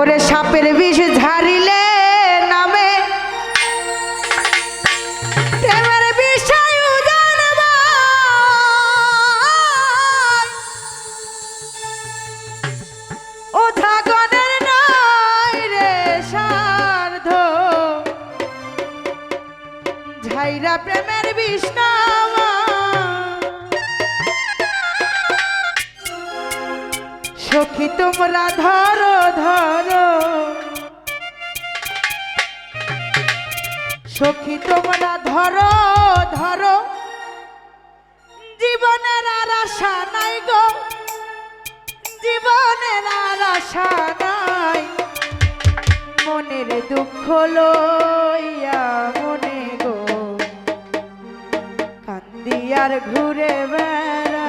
ওরে সাপের বিষ ঝাড়িলে নামে। প্রেমের বিষয় সার্ধ। ঝাইরা প্রেমের সখী তোমরা ধরো ধরো। সখী তোমরা ধরো ধরো। জীবনের আর আশা নাই গো। জীবনের আর আশা নাই। মনের দুঃখ লইয়া মনে গো। কান্দি আর ঘুরে বেড়া।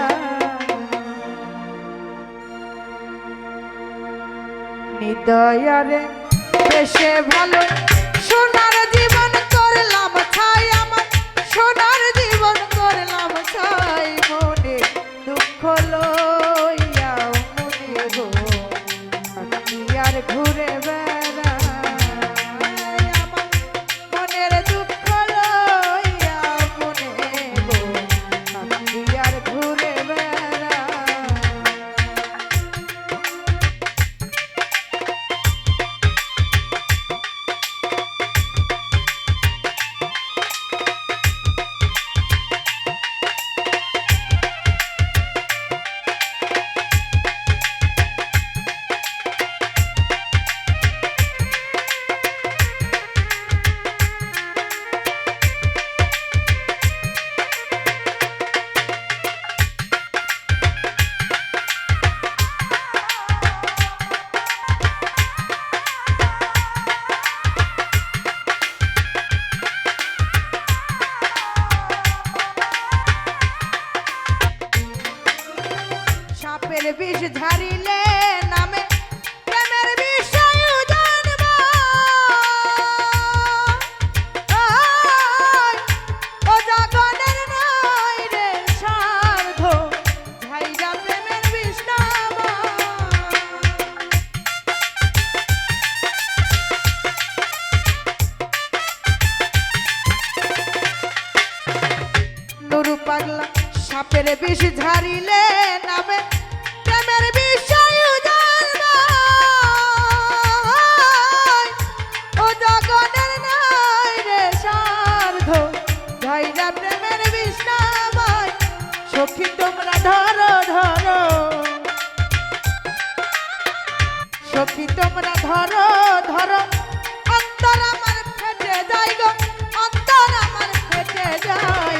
নিদয়ারে বেশে ভালো সোনার জীবন ছাই আমার সোনার জীবন করলাম ছাই মনে দুঃখ লইয়া মনে গো আর ঘুরে বেড়াই সাপের বিষ ঝাড়িলে নামে প্রেমের বিষয় ও জগনের নাই রে সার্ধ ঝাইরা প্রেমের বিষ নামায় সখী, তোমরা ধরো ধরো। সখী, তোমরা ধরো ধরো। অন্তর আমার ফেটে যাই গো, অন্তর আমার ফেটে যাই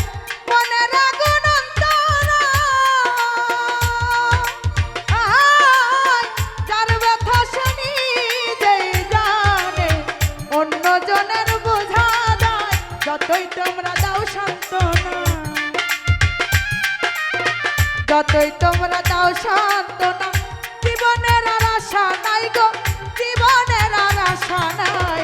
যতই তোমরা দাও সান্ত্বনা জীবনের আর আশা নাই গো জীবনের আর আশা নাই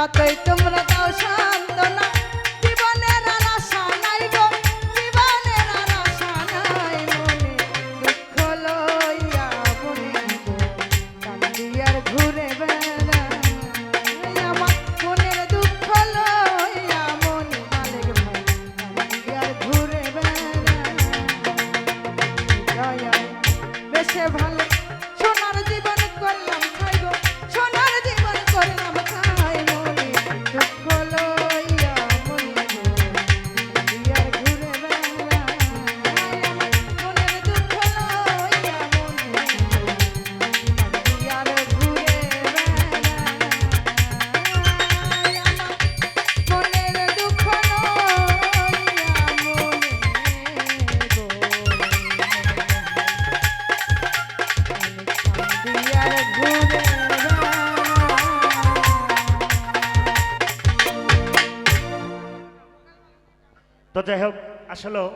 যতই তোমরা দাও সান্ত্বনা। তো যাই হোক আসলেও